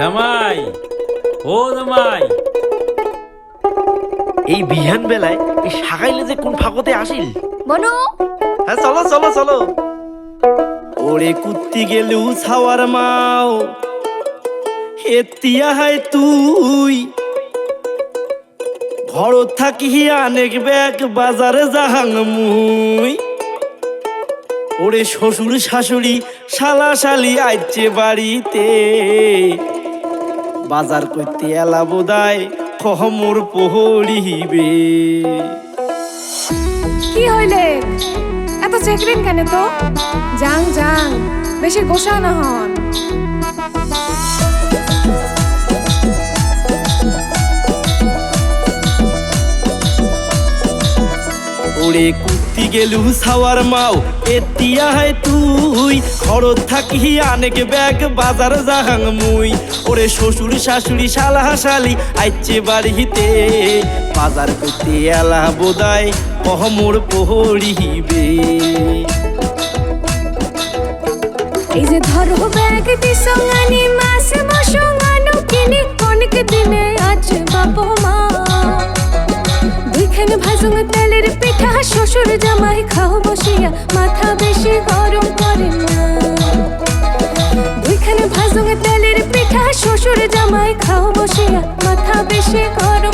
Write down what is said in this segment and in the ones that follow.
জামাই ও জামাই। এই বিহান বেলায় এই যে কোন ফাঁকতে আসিল? বনু। হ্যাঁ চলো চলো চলো। ওরে কুত্তি গেলু ছাওয়ার মাও হাই তুই। ঘর থাকি আনেক ব্যাগ বাজারে যাহাং মুই। ওরে শ্বশুর শাশুড়ি শালা শালি আইছে বাড়িতে। বাজার করতে এলা বোদায় কহমর পহরিবে। কি হইলে? এত চেকরিন কেন তো? যাং যাং বেশি গোসা না হন। ওরে কুত্তি গেলু সাওয়ার মাও। এতিয়া হয় তুই, খরচ থাকি আনেক ব্যাগ, বাজার জাহাং মুই। ওরে শ্বশুর শাশুড়ি শালা শালি আইছে বাড়িতে বাজার করতে এলা বোদায় কহমোর পহরিবে এই যে ধরো ব্যাগ দিসঙ্গানি মাসে বসঙ্গানো কিনি অনেক দিনে আছে বাপ বেশি গরম করে না। দুইখানে ভাজুং তেলের পিঠা, শ্বশুর জামাই খাও বসিয়া মাথা বেশি গরম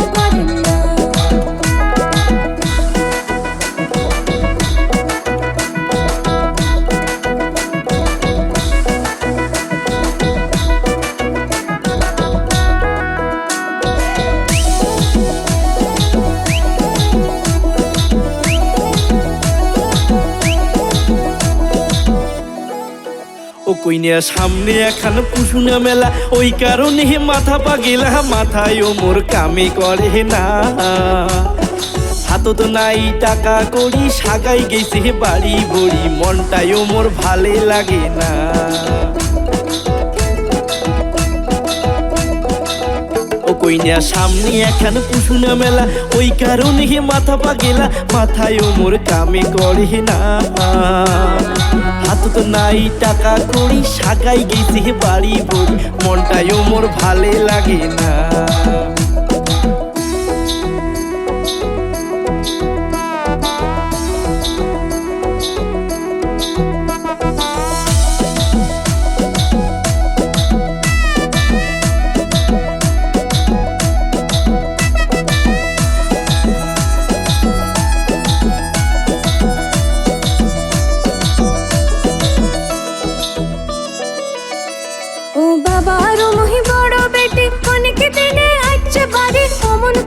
ও কইনিয়া সামনে এখন পুষুনা মেলা। ওই কারণে হে মাথা পাগেলা মাথায় ও মোর কামে করে না। হাতত নাই টাকা করি সাগাই গেছে বাড়ি বড়ি মনটাই ও মোর ভালে লাগে না। ও কইনিয়া সামনে এখানে পুষুনা মেলা। ওই কারণে হে মাথা পাগেলা, মাথায় মোর কামে করে না। হাত তো নাই, টাকা করি শাখায় গেছে বাড়ি বড়ি মনটাই ও মোর ভালে লাগে না।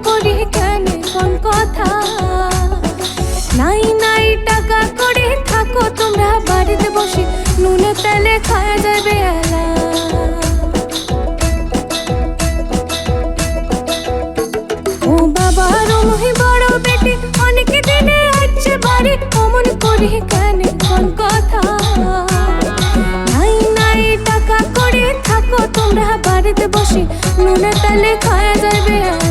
করি কেন? কোন কথা? নাই নাই, টাকা করে থাকো, তোমরা বাড়িতে বসে নুনে তেলে খাওয়া যাবে এলা ও বাবা বড় বেটি, অনেক দিনে আচ্ছে বাড়ি, অমন করি কেন? কোন কথা? নাই নাই, টাকা করে থাকো, তোমরা বাড়িতে বসে নুনে তালে খাওয়া যাবে আলা।